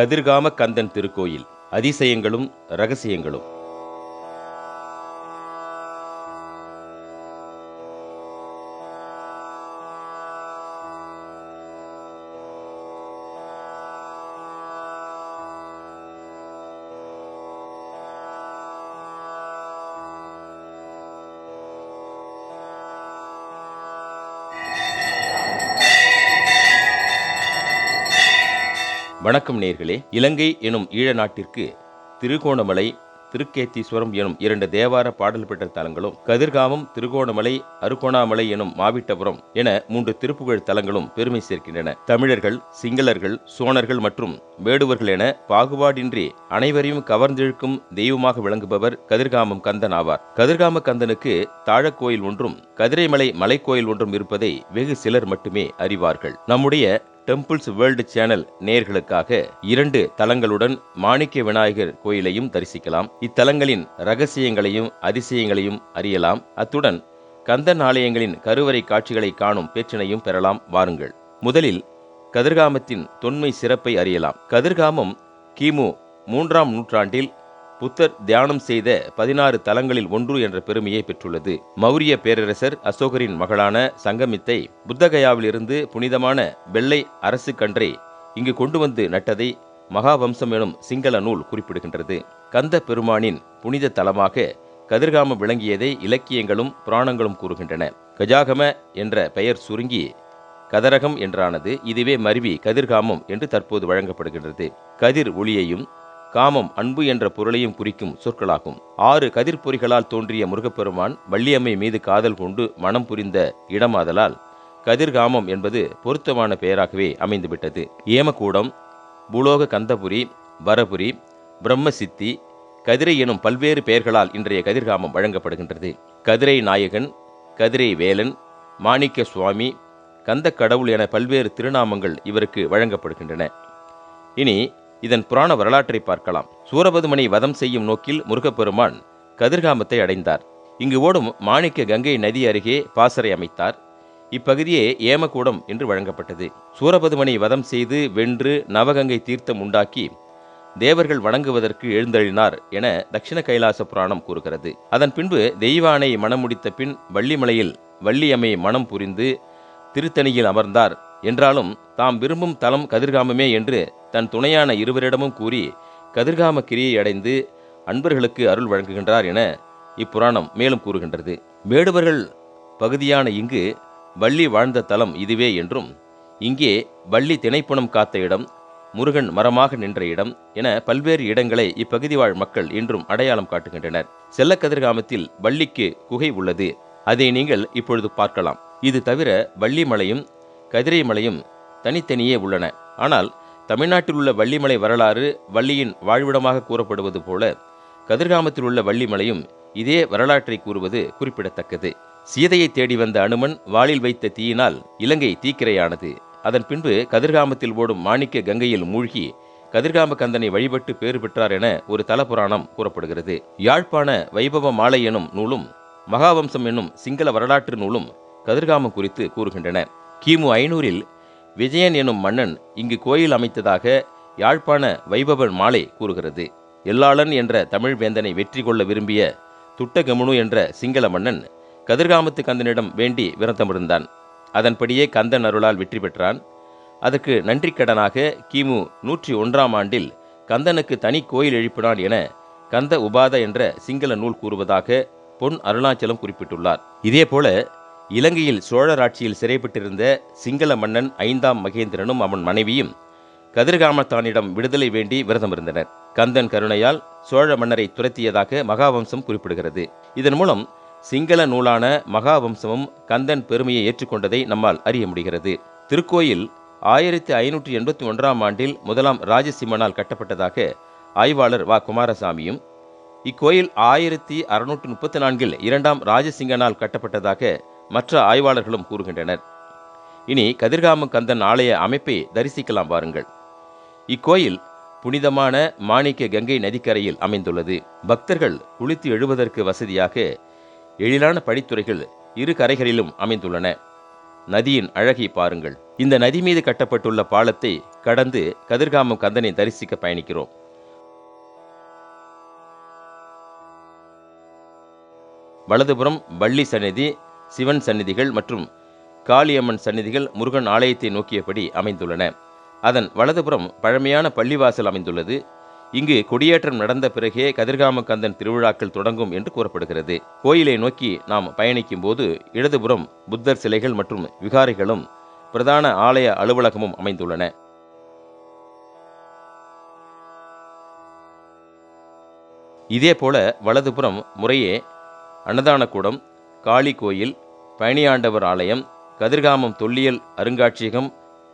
கதிர்காம கந்தன் திருக்கோயில். அதிசயங்களும் ரகசியங்களும். வணக்கம் நேர்களே. இலங்கை எனும் ஈழ நாட்டிற்கு திருகோணமலை திருக்கேத்தீஸ்வரம் எனும் இரண்டு தேவார பாடல் பெற்ற தலங்களும் கதிர்காமம் திருகோணமலை அருகோணாமலை எனும் மாவிட்டபுரம் என மூன்று திருப்புகழ் தலங்களும் பெருமை சேர்க்கின்றன. தமிழர்கள் சிங்களர்கள் சோழர்கள் மற்றும் வேடுவர்கள் என பாகுபாடின்றி அனைவரையும் கவர்ந்திழுக்கும் தெய்வமாக விளங்குபவர் கதிர்காமம் கந்தன் ஆவார். கதிர்காம கந்தனுக்கு தாழக்கோயில் ஒன்றும் கதிரைமலை மலைக்கோயில் ஒன்றும் இருப்பதை வெகு சிலர் மட்டுமே அறிவார்கள். நம்முடைய டெம்பிள்ஸ் வேர்ல்டு சேனல் நேர்களுக்காக இரண்டு தலங்களுடன் மாணிக்க விநாயகர் கோயிலையும் தரிசிக்கலாம். இத்தலங்களின் ரகசியங்களையும் அதிசயங்களையும் அறியலாம். அத்துடன் கந்தன் ஆலயங்களின் கருவறை காட்சிகளை காணும் பேச்சினையும் பெறலாம். வாருங்கள். முதலில் கதிர்காமத்தின் தொன்மை சிறப்பை அறியலாம். கதிர்காமம் கிமு மூன்றாம் நூற்றாண்டில் புத்தர் தியானம் செய்த பதினாறு தலங்களில் ஒன்று என்ற பெருமையை பெற்றுள்ளது. மௌரிய பேரரசர் அசோகரின் மகளான சங்கமித்தை புத்தகயாவிலிருந்து புனிதமான வெள்ளை அரசு கன்றை இங்கு கொண்டு வந்து நட்டதை மகாவம்சம் எனும் சிங்கள நூல் குறிப்பிடுகின்றது. கந்த பெருமானின் புனித தலமாக கதிர்காமம் விளங்கியதை இலக்கியங்களும் புராணங்களும் கூறுகின்றன. கஜாகம என்ற பெயர் சுருங்கி கதரகம் என்றானது. இதுவே மருவி கதிர்காமம் என்று தற்போது வழங்கப்படுகின்றது. கதிர் ஒளியையும் காமம் அன்பு என்ற பொருளையும் குறிக்கும் சொற்களாகும். ஆறு கதிர்பொறிகளால் தோன்றிய முருகப்பெருமான் வள்ளியம்மை மீது காதல் கொண்டு மனம் புரிந்த இடமாதலால் கதிர்காமம் என்பது பொருத்தமான பெயராகவே அமைந்துவிட்டது. ஏமக்கூடம் பூலோக கந்தபுரி வரபுரி பிரம்மசித்தி கதிரை எனும் பல்வேறு பெயர்களால் இன்றைய கதிர்காமம் வழங்கப்படுகின்றது. கதிரை நாயகன் கதிரை வேலன் மாணிக்க சுவாமி கந்த கடவுள் என பல்வேறு திருநாமங்கள் இவருக்கு வழங்கப்படுகின்றன. இனி இதன் புராண வரலாற்றை பார்க்கலாம். சூரபதுமனை வதம் செய்யும் நோக்கில் முருகப்பெருமான் கதிர்காமத்தை அடைந்தார். இங்கு ஓடும் மாணிக்க கங்கை நதி அருகே பாசறை அமைத்தார். இப்பகுதியே ஏமக்கூடம் என்று வழங்கப்பட்டது. சூரபதுமனை வதம் செய்து வென்று நவகங்கை தீர்த்தம் உண்டாக்கி தேவர்கள் வணங்குவதற்கு எழுந்தழினார் என தட்சிண கைலாச புராணம் கூறுகிறது. அதன் பின்பு தெய்வானை மனம் முடித்த பின் வள்ளிமலையில் வள்ளியம்மை மனம் புரிந்து திருத்தணியில் அமர்ந்தார். என்றாலும் தாம் விரும்பும் தலம் கதிர்காமமே என்று தன் துணையான இருவரிடமும் கூறி கதிர்காம கிரியை அடைந்து அன்பர்களுக்கு அருள் வழங்குகின்றார் என இப்புராணம் மேலும் கூறுகின்றது. மேடுவர்கள் பகுதியான இங்கு வள்ளி வாழ்ந்த தலம் இதுவே என்றும் இங்கே வள்ளி திணைப்புணம் காத்த இடம் முருகன் மரமாக நின்ற இடம் என பல்வேறு இடங்களை இப்பகுதி வாழ் மக்கள் இன்றும் அடையாளம் காட்டுகின்றனர். செல்ல கதிர்காமத்தில் வள்ளிக்கு குகை உள்ளது. அதை நீங்கள் இப்பொழுது பார்க்கலாம். இது தவிர வள்ளிமலையும் கதிரைமலையும் தனித்தனியே உள்ளன. ஆனால் தமிழ்நாட்டில் உள்ள வள்ளிமலை வரலாறு வள்ளியின் வாழ்விடமாக கூறப்படுவது போல கதிர்காமத்தில் உள்ள வள்ளிமலையும் இதே வரலாற்றை கூறுவது குறிப்பிடத்தக்கது. சீதையை தேடி வந்த அனுமன் வாளில் வைத்த தீயினால் இலங்கை தீக்கிரையானது. அதன் பின்பு கதிர்காமத்தில் ஓடும் மாணிக்க கங்கையில் மூழ்கி கதிர்காம கந்தனை வழிபட்டு பேறு பெற்றார் என ஒரு தலபுராணம் கூறப்படுகிறது. யாழ்ப்பாண வைபவ மாலை எனும் நூலும் மகாவம்சம் என்னும் சிங்கள வரலாற்று நூலும் கதிர்காமம் குறித்து கூறுகின்றன. கிமு ஐநூறில் விஜயன் எனும் மன்னன் இங்கு கோயில் அமைத்ததாக யாழ்ப்பாண வைபவன் மாலை கூறுகிறது. எல்லாளன் என்ற தமிழ் வேந்தனை வெற்றி கொள்ள விரும்பிய துட்டகமுனு என்ற சிங்கள மன்னன் கதிர்காமத்து கந்தனிடம் வேண்டி விரதமிருந்தான். அதன்படியே கந்தன் அருளால் வெற்றி பெற்றான். அதற்கு நன்றிக்கடனாக கிமு நூற்றி ஒன்றாம் ஆண்டில் கந்தனுக்கு தனி கோயில் எழுப்பினான் என கந்த உபாத என்ற சிங்கள நூல் கூறுவதாக பொன் அருணாச்சலம் குறிப்பிட்டுள்ளார். இதேபோல இலங்கையில் சோழர் ஆட்சியில் சிறைப்பட்டிருந்த சிங்கள மன்னன் ஐந்தாம் மகேந்திரனும் அவன் மனைவியும் கதிர்காமத்தானிடம் விடுதலை வேண்டி விரதம் இருந்தனர் கந்தன் கருணையால் சோழ மன்னரை துரத்தியதாக மகாவம்சம் குறிப்பிடுகிறது. இதன் மூலம் சிங்கள நூலான மகாவம்சமும் கந்தன் பெருமையை ஏற்றுக்கொண்டதை நம்மால் அறிய முடிகிறது. திருக்கோயில் ஆயிரத்தி ஐநூற்றி எண்பத்தி ஒன்றாம் ஆண்டில் முதலாம் ராஜசிம்மனால் கட்டப்பட்டதாக ஆய்வாளர் வா. குமாரசாமியும் இக்கோயில் ஆயிரத்தி அறுநூற்று முப்பத்தி நான்கில் இரண்டாம் ராஜசிங்கனால் கட்டப்பட்டதாக மற்ற ஆய்வாளர்களும் கூறுகின்றனர். இனி கதிர்காம கந்தன் ஆலய அமைப்பை தரிசிக்கலாம் வாருங்கள். இக்கோயில் புனிதமான மாணிக்க கங்கை நதிக்கரையில் அமைந்துள்ளது. பக்தர்கள் குளித்து எழுவதற்கு வசதியாக எழிலான படித்துறைகள் இரு கரைகளிலும் அமைந்துள்ளன. நதியின் அழகை பாருங்கள். இந்த நதி மீது கட்டப்பட்டுள்ள பாலத்தை கடந்து கதிர்காமம் கந்தனை தரிசிக்க பயணிக்கிறோம். வலதுபுறம் வள்ளி சந்நிதி சிவன் சந்நிதிகள் மற்றும் காளியம்மன் சந்நிதிகள் முருகன் ஆலயத்தை நோக்கியபடி அமைந்துள்ளன. அதன் வலதுபுறம் பழமையான பள்ளிவாசல் அமைந்துள்ளது. இங்கு கொடியேற்றம் நடந்த பிறகே கதிர்காமக்கந்தன் திருவிழாக்கள் தொடங்கும் என்று கூறப்படுகிறது. கோயிலை நோக்கி நாம் பயணிக்கும் போது இடதுபுறம் புத்தர் சிலைகள் மற்றும் விகாரிகளும் பிரதான ஆலய அலுவலகமும் அமைந்துள்ளன. இதேபோல வலதுபுறம் முறையே அன்னதானக்கூடம் காளி கோயில் பழனியாண்டவர் ஆலயம் கதிர்காமம் தொல்லியல் அருங்காட்சியகம்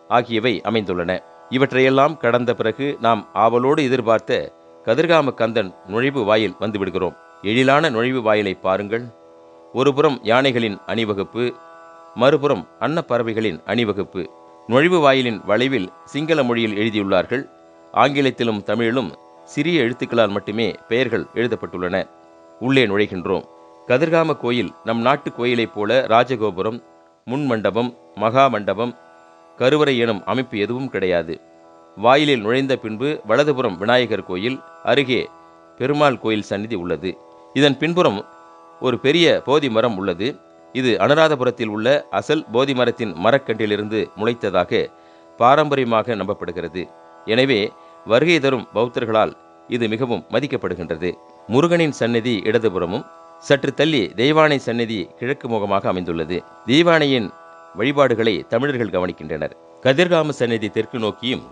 ஆகியவை அமைந்துள்ளன. இவற்றையெல்லாம் கடந்த பிறகு நாம் ஆவலோடு எதிர்பார்த்த கதிர்காம கந்தன் நுழைவு வாயில் வந்துவிடுகிறோம். எழிலான நுழைவு வாயிலை பாருங்கள். ஒருபுறம் யானைகளின் அணிவகுப்பு மறுபுறம் அன்னப்பறவைகளின் அணிவகுப்பு. நுழைவு வாயிலின் வளைவில் சிங்கள மொழியில் எழுதியுள்ளார்கள். ஆங்கிலத்திலும் தமிழிலும் சிறிய எழுத்துக்களால் மட்டுமே பெயர்கள் எழுதப்பட்டுள்ளன. உள்ளே நுழைகின்றோம். கதிர்காம கோயில் நம் நாட்டு கோயிலைப் போல ராஜகோபுரம் முன் மண்டபம் மகா மண்டபம் கருவறை எனும் அமைப்பு எதுவும் கிடையாது. வாயிலில் நுழைந்த பின்பு வலதுபுறம் விநாயகர் கோயில் அருகே பெருமாள் கோயில் சந்நிதி உள்ளது. இதன் பின்புறம் ஒரு பெரிய போதி மரம் உள்ளது. இது அனுராதபுரத்தில் உள்ள அசல் போதி மரத்தின் மரக்கன்றிலிருந்து முளைத்ததாக பாரம்பரியமாக நம்பப்படுகிறது. எனவே வருகை தரும் பௌத்தர்களால் இது மிகவும் மதிக்கப்படுகின்றது. முருகனின் சந்நிதி இடதுபுறமும் சற்று தள்ளி தெய்வானை சந்நிதி கிழக்கு முகமாக அமைந்துள்ளது. தெய்வானையின் வழிபாடுகளை தமிழர்கள் கவனிக்கின்றனர். கதிர்காம சந்நிதி தெற்கு நோக்கியும்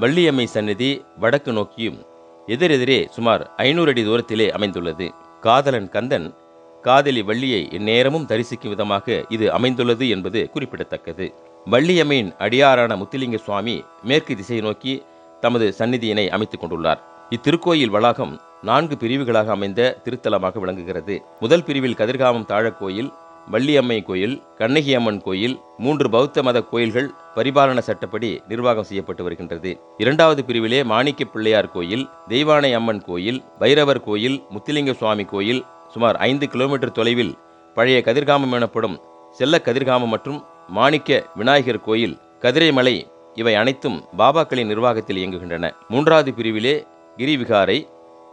வள்ளியம்மை சந்நிதி வடக்கு நோக்கியும் எதிரெதிரே சுமார் ஐநூறு அடி தூரத்திலே அமைந்துள்ளது. காதலன் கந்தன் காதலி வள்ளியை இந்நேரமும் தரிசிக்கும் விதமாக இது அமைந்துள்ளது என்பது குறிப்பிடத்தக்கது. வள்ளியம்மையின் அடியாரான முத்துலிங்க சுவாமி மேற்கு திசை நோக்கி தமது சந்நிதியினை அமைத்துக் கொண்டுள்ளார். இத்திருக்கோயில் வளாகம் நான்கு பிரிவுகளாக அமைந்த திருத்தலமாக விளங்குகிறது. முதல் பிரிவில் கதிர்காமம் தாழக்கோயில் வள்ளியம்மை கோயில் கண்ணகி அம்மன் கோயில் மூன்று பௌத்த மத கோயில்கள் பரிபாலன சட்டப்படி நிர்வாகம் செய்யப்பட்டு வருகின்றது. இரண்டாவது பிரிவிலே மாணிக்க பிள்ளையார் கோயில் தெய்வானை அம்மன் கோயில் பைரவர் கோயில் முத்துலிங்க சுவாமி கோயில் சுமார் ஐந்து கிலோமீட்டர் தொலைவில் பழைய கதிர்காமம் எனப்படும் செல்ல கதிர்காமம் மற்றும் மாணிக்க விநாயகர் கோயில் கதிரைமலை இவை அனைத்தும் பாபாக்களின் நிர்வாகத்தில் இயங்குகின்றன. மூன்றாவது பிரிவிலே கிரிவிகாரை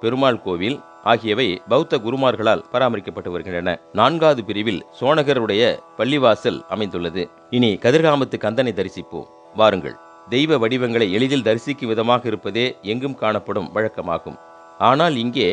பெருமாள் கோவில் ஆகியவை பௌத்த குருமார்களால் பராமரிக்கப்பட்டு வருகின்றன. நான்காவது பிரிவில் சோனகருடைய பள்ளிவாசல் அமைந்துள்ளது. இனி கதிர்காமத்து கந்தனை தரிசிப்போம். வாருங்கள். தெய்வ வடிவங்களை எளிதில் தரிசிக்கும் விதமாக இருப்பதே எங்கும் காணப்படும் வழக்கமாகும். ஆனால் இங்கே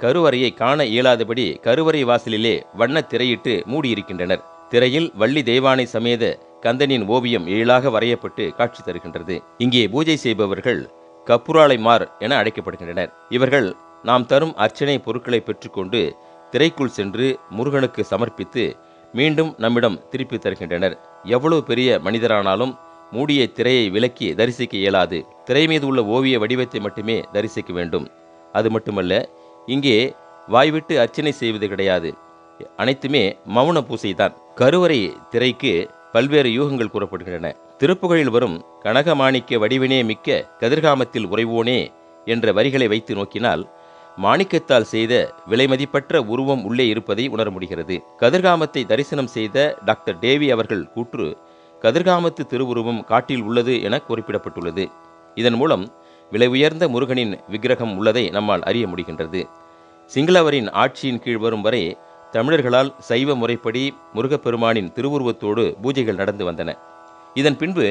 கருவறையை காண இயலாதபடி கருவறை வாசலிலே வண்ண திரையிட்டு மூடியிருக்கின்றனர். திரையில் வள்ளி தெய்வானை சமேத கந்தனின் ஓவியம் எழிலாக வரையப்பட்டு காட்சி தருகின்றது. இங்கே பூஜை செய்பவர்கள் கப்புராளைமார் என அழைக்கப்படுகின்றனர். இவர்கள் நாம் தரும் அர்ச்சனை பொருட்களை பெற்றுக்கொண்டு திரைக்குள் சென்று முருகனுக்கு சமர்ப்பித்து மீண்டும் நம்மிடம் திருப்பி தருகின்றனர். எவ்வளவு பெரிய மனிதரானாலும் மூடிய திரையை விலக்கி தரிசிக்க இயலாது. திரை மீது உள்ள ஓவிய வடிவத்தை மட்டுமே தரிசிக்க வேண்டும். அது மட்டுமல்ல இங்கே வாய்விட்டு அர்ச்சனை செய்வது கிடையாது. அனைத்துமே மௌன பூசைதான். கருவறை திரைக்கு பல்வேறு யூகங்கள் கூறப்படுகின்றன. திருப்புகழில் வரும் கனகமாணிக்க வடிவினே மிக்க கதிர்காமத்தில் உறைவோனே என்ற வரிகளை வைத்து நோக்கினால் மாணிக்கத்தால் செய்த விலைமதிப்பற்ற உருவம் உள்ளே இருப்பதை உணர முடிகிறது. கதிர்காமத்தை தரிசனம் செய்த டாக்டர் டேவி அவர்கள் கூற்று கதிர்காமத்து திருவுருவம் காட்டில் உள்ளது என குறிப்பிடப்பட்டுள்ளது. இதன் மூலம் விலை உயர்ந்த முருகனின் விக்கிரகம் உள்ளதை நம்மால் அறிய முடிகின்றது. சிங்களவரின் ஆட்சியின் கீழ் வரும் வரை தமிழர்களால் சைவ முறைப்படி முருகப்பெருமானின் திருவுருவத்தோடு பூஜைகள் நடந்து வந்தன. இதன் பின்பு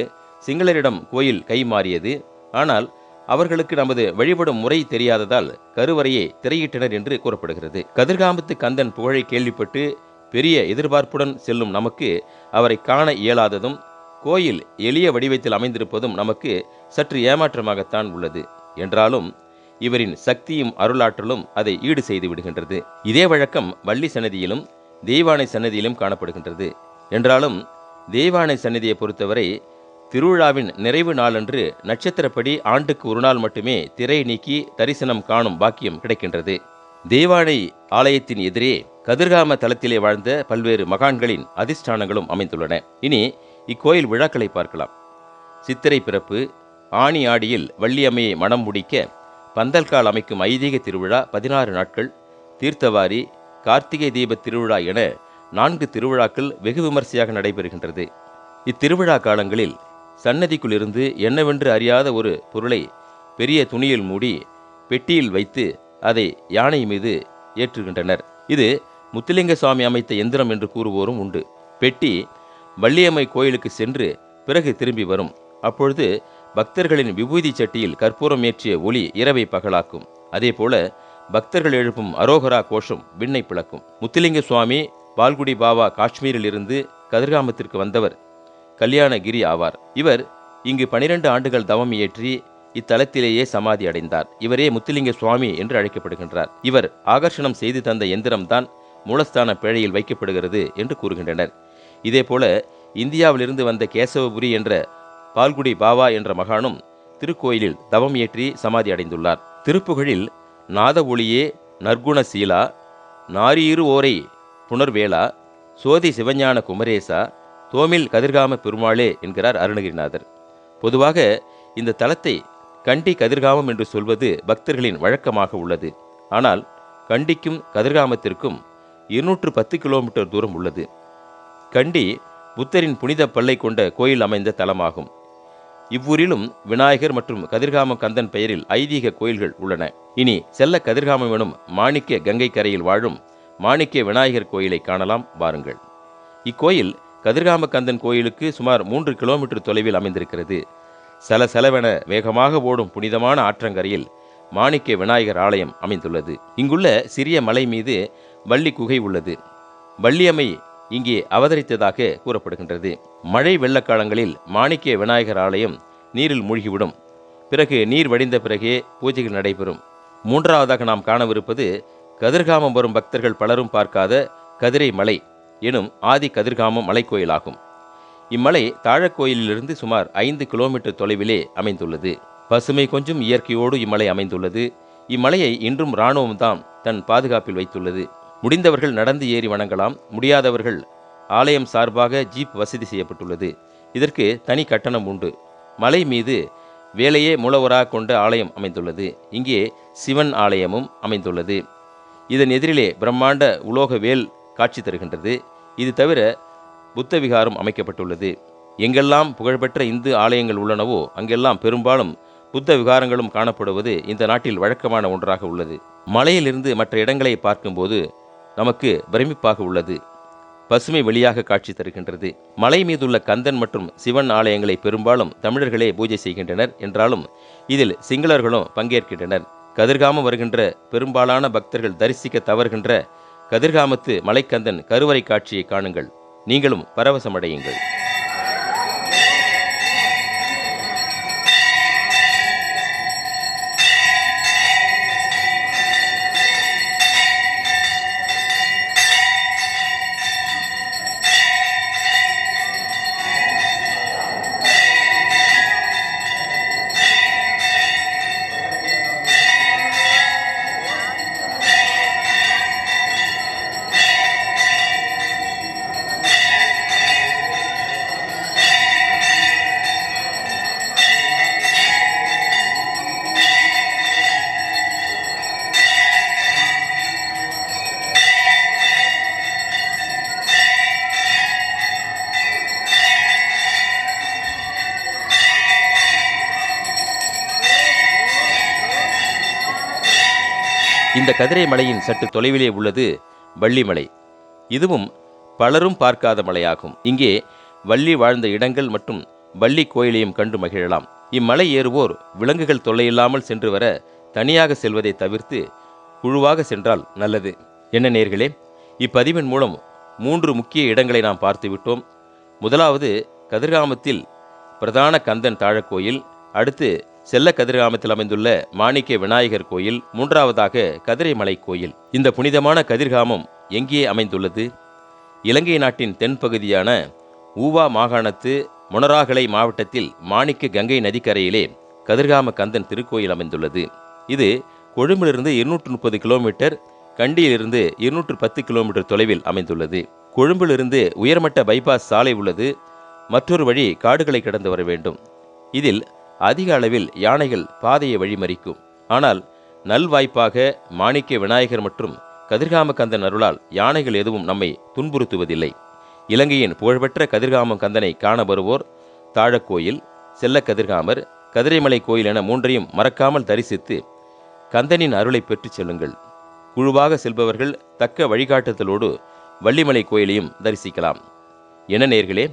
சிங்களரிடம் கோயில் கைமாறியது ஆனால் அவர்களுக்கு நமது வழிபடும் முறை தெரியாததால் கருவறையை திரையிட்டனர் என்று கூறப்படுகிறது. கதிர்காமத்து கந்தன் புகழை கேள்விப்பட்டு பெரிய எதிர்பார்ப்புடன் செல்லும் நமக்கு அவரை காண இயலாததும் கோயில் எளிய வடிவத்தில் அமைந்திருப்பதும் நமக்கு சற்று ஏமாற்றமாகத்தான் உள்ளது. என்றாலும் இவரின் சக்தியும் அருளாற்றலும் அதை ஈடு செய்து விடுகின்றது. இதே வழக்கம் வள்ளி சன்னதியிலும் தெய்வானை சன்னதியிலும் காணப்படுகின்றது. என்றாலும் தெய்வானை சன்னதியை பொறுத்தவரை திருவிழாவின் நிறைவு நாளன்று நட்சத்திரப்படி ஆண்டுக்கு ஒரு நாள் மட்டுமே திரை நீக்கி தரிசனம் காணும் பாக்கியம் கிடைக்கின்றது. தேவானை ஆலயத்தின் எதிரே கதிர்காம தலத்திலே வாழ்ந்த பல்வேறு மகான்களின் அதிஷ்டானங்களும் அமைந்துள்ளன. இனி இக்கோயில் விழாக்களை பார்க்கலாம். சித்திரை பிறப்பு ஆணி ஆடியில் வள்ளியம்மையை மனம் முடிக்க பந்தல்கால் அமைக்கும் ஐதீக திருவிழா பதினாறு நாட்கள் தீர்த்தவாரி கார்த்திகை தீப திருவிழா என நான்கு திருவிழாக்கள் வெகு விமர்சையாக நடைபெறுகின்றது. இத்திருவிழா காலங்களில் சன்னதிக்குள்ளிருந்து என்னவென்று அறியாத ஒரு பொருளை பெரிய துணியில் மூடி பெட்டியில் வைத்து அதை யானை மீது ஏற்றுகின்றனர். இது முத்துலிங்க சுவாமி அமைத்த எந்திரம் என்று கூறுவோரும் உண்டு. பெட்டி வள்ளியம்மை கோயிலுக்கு சென்று பிறகு திரும்பி வரும். அப்பொழுது பக்தர்களின் விபூதி சட்டியில் கற்பூரம் ஏற்றிய ஒளி இரவை பகலாக்கும். அதேபோல பக்தர்கள் எழுப்பும் அரோகரா கோஷம் விண்ணை பிளக்கும். முத்துலிங்க சுவாமி பால்குடி பாபா காஷ்மீரில் இருந்து கதிர்காமத்திற்கு வந்தவர். கல்யாணகிரி ஆவார். இவர் இங்கு பனிரெண்டு ஆண்டுகள் தவம் இயற்றி இத்தலத்திலேயே சமாதி அடைந்தார். இவரே முத்துலிங்க சுவாமி என்று அழைக்கப்படுகின்றார். இவர் ஆகர்ஷணம் செய்து தந்த எந்திரம்தான் மூலஸ்தான பேழையில் வைக்கப்படுகிறது என்று கூறுகின்றனர். இதேபோல இந்தியாவிலிருந்து வந்த கேசவபுரி என்ற பால்குடி பாவா என்ற மகானும் திருக்கோயிலில் தவம் ஏற்றி சமாதி அடைந்துள்ளார். திருப்புகழில் நாத ஒளியே நற்குண சீலா நாரீரு ஓரை புனர்வேளா சோதி சிவஞான குமரேசா தோமில் கதிர்காம பெருமாளே என்கிறார் அருணகிரிநாதர். பொதுவாக இந்த தலத்தை கண்டி கதிர்காமம் என்று சொல்வது பக்தர்களின் வழக்கமாக உள்ளது. ஆனால் கண்டிக்கும் கதிர்காமத்திற்கும் இருநூற்று பத்து கிலோமீட்டர் தூரம் உள்ளது. கண்டி புத்தரின் புனித பல்லை கொண்ட கோயில் அமைந்த தலமாகும். இவ்வூரிலும் விநாயகர் மற்றும் கதிர்காமம் கந்தன் பெயரில் ஐதீக கோயில்கள் உள்ளன. இனி செல்ல கதிர்காமம் எனும் மாணிக்க கங்கை கரையில் வாழும் மாணிக்க விநாயகர் கோயிலை காணலாம். வாருங்கள். இக்கோயில் கதிர்காமக்கந்தன் கோயிலுக்கு சுமார் மூன்று கிலோமீட்டர் தொலைவில் அமைந்திருக்கிறது. சல செலவென வேகமாக ஓடும் புனிதமான ஆற்றங்கரையில் மாணிக்க விநாயகர் ஆலயம் அமைந்துள்ளது. இங்குள்ள சிறிய மலை மீது வள்ளி குகை உள்ளது. வள்ளியம்மை இங்கே அவதரித்ததாக கூறப்படுகின்றது. மழை வெள்ளக்காலங்களில் மாணிக்க விநாயகர் ஆலயம் நீரில் மூழ்கிவிடும். பிறகு நீர் வடிந்த பிறகே பூஜைகள் நடைபெறும். மூன்றாவதாக நாம் காணவிருப்பது கதிர்காமம் வரும் பக்தர்கள் பலரும் பார்க்காத கதிரை மலை எனும் ஆதி கதிர்காமம் மலைக்கோயிலாகும் இம்மலை தாழக்கோயிலிலிருந்து சுமார் ஐந்து கிலோமீட்டர் தொலைவிலே அமைந்துள்ளது. பசுமை கொஞ்சம் இயற்கையோடு இம்மலை அமைந்துள்ளது. இம்மலையை இன்றும் இராணுவம்தான் தன் பாதுகாப்பில் வைத்துள்ளது. முடிந்தவர்கள் நடந்து ஏறி வணங்கலாம். முடியாதவர்கள் ஆலயம் சார்பாக ஜீப் வசதி செய்யப்பட்டுள்ளது. இதற்கு தனி கட்டணம் உண்டு. மலை மீது வேலையே மூலவராக கொண்ட ஆலயம் அமைந்துள்ளது. இங்கே சிவன் ஆலயமும் அமைந்துள்ளது. இதன் எதிரிலே பிரம்மாண்ட உலோக வேல் காட்சி தருகின்றது. இது தவிர புத்த விகாரம் அமைக்கப்பட்டுள்ளது. எங்கெல்லாம் புகழ்பெற்ற இந்து ஆலயங்கள் உள்ளனவோ அங்கெல்லாம் பெரும்பாலும் புத்த விகாரங்களும் காணப்படுவது இந்த நாட்டில் வழக்கமான ஒன்றாக உள்ளது. மலையிலிருந்து மற்ற இடங்களை பார்க்கும்போது நமக்கு பிரமிப்பாக உள்ளது. பசுமை வெளியாக காட்சி தருகின்றது. மலை மீதுள்ள கந்தன் மற்றும் சிவன் ஆலயங்களை பெரும்பாலும் தமிழர்களே பூஜை செய்கின்றனர். என்றாலும் இதில் சிங்களர்களும் பங்கேற்கின்றனர். கதிர்காமம் வருகின்ற பெரும்பாலான பக்தர்கள் தரிசிக்க தவறுகின்ற கதிர்காமத்து மலைக்கந்தன் கருவறை காட்சியை காணுங்கள். நீங்களும் பரவசமடையுங்கள். இந்த கதிரை மலையின் சற்று தொலைவிலே உள்ளது வள்ளிமலை. இதுவும் பலரும் பார்க்காத மலையாகும். இங்கே வள்ளி வாழ்ந்த இடங்கள் மற்றும் வள்ளி கோயிலையும் கண்டு மகிழலாம். இம்மலை ஏறுவோர் விலங்குகள் தொல்லையில்லாமல் சென்று வர தனியாக செல்வதை தவிர்த்து குழுவாக சென்றால் நல்லது. என்ன நேர்களே இப்பதிவின் மூலம் மூன்று முக்கிய இடங்களை நாம் பார்த்துவிட்டோம் முதலாவது கதிர்காமத்தில் பிரதான கந்தன் தாழக்கோயில் அடுத்து செல்ல கதிர்காமத்தில் அமைந்துள்ள மாணிக்க விநாயகர் கோயில் மூன்றாவதாக கதிரைமலை கோயில். இந்த புனிதமான கதிர்காமம் எங்கே அமைந்துள்ளது? இலங்கை நாட்டின் தென்பகுதியான ஊவா மாகாணத்து மொனராகலை மாவட்டத்தில் மாணிக்க கங்கை நதிக்கரையிலே கதிர்காம கந்தன் திருக்கோயில் அமைந்துள்ளது. இது கொழும்பிலிருந்து இருநூற்று முப்பது கிலோமீட்டர் கண்டியிலிருந்து இருநூற்று பத்து கிலோமீட்டர் தொலைவில் அமைந்துள்ளது. கொழும்பிலிருந்து உயர்மட்ட பைபாஸ் சாலை உள்ளது. மற்றொரு வழி காடுகளை கடந்து வர வேண்டும். இதில் அதிக அளவில் யானைகள் பாதையை வழிமறிக்கும். ஆனால் நல்வாய்ப்பாக மாணிக்க விநாயகர் மற்றும் கதிர்காம கந்தன் அருளால் யானைகள் எதுவும் நம்மை துன்புறுத்துவதில்லை. இலங்கையின் புகழ்பெற்ற கதிர்காமம் கந்தனை காண வருவோர் தாழக்கோயில் செல்ல கதிர்காமர் கதிரைமலை கோயில் என மூன்றையும் மறக்காமல் தரிசித்து கந்தனின் அருளை பெற்றுச் செல்லுங்கள். குழுவாக செல்பவர்கள் தக்க வழிகாட்டுதலோடு வள்ளிமலை கோயிலையும் தரிசிக்கலாம். என நேர்களே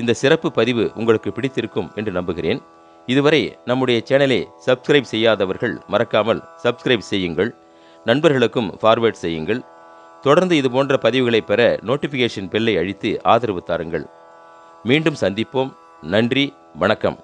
இந்த சிறப்பு பதிவு உங்களுக்கு பிடித்திருக்கும் என்று நம்புகிறேன். இதுவரை நம்முடைய சேனலை சப்ஸ்கிரைப் செய்யாதவர்கள் மறக்காமல் சப்ஸ்கிரைப் செய்யுங்கள் நண்பர்களுக்கும் ஃபார்வேர்ட் செய்யுங்கள். தொடர்ந்து இது போன்ற பதிவுகளை பெற நோட்டிஃபிகேஷன் பெல்லை அழித்து ஆதரவு தாருங்கள். மீண்டும் சந்திப்போம். நன்றி வணக்கம்.